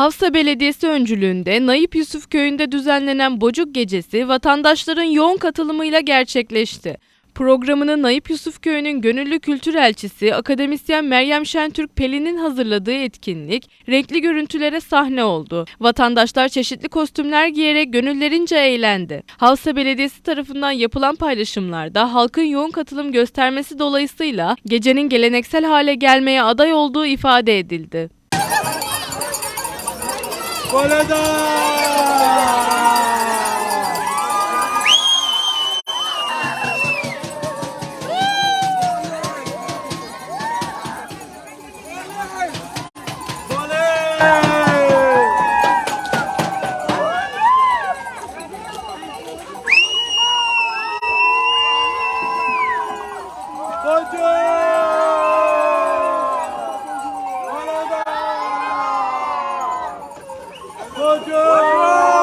Havsa Belediyesi öncülüğünde Naip Yusuf Köyü'nde düzenlenen Bocuk Gecesi vatandaşların yoğun katılımıyla gerçekleşti. Programını Naip Yusuf Köyü'nün gönüllü kültür elçisi akademisyen Meryem Şentürk Pelin'in hazırladığı etkinlik renkli görüntülere sahne oldu. Vatandaşlar çeşitli kostümler giyerek gönüllerince eğlendi. Havsa Belediyesi tarafından yapılan paylaşımlarda halkın yoğun katılım göstermesi dolayısıyla gecenin geleneksel hale gelmeye aday olduğu ifade edildi. Roger! Bojo!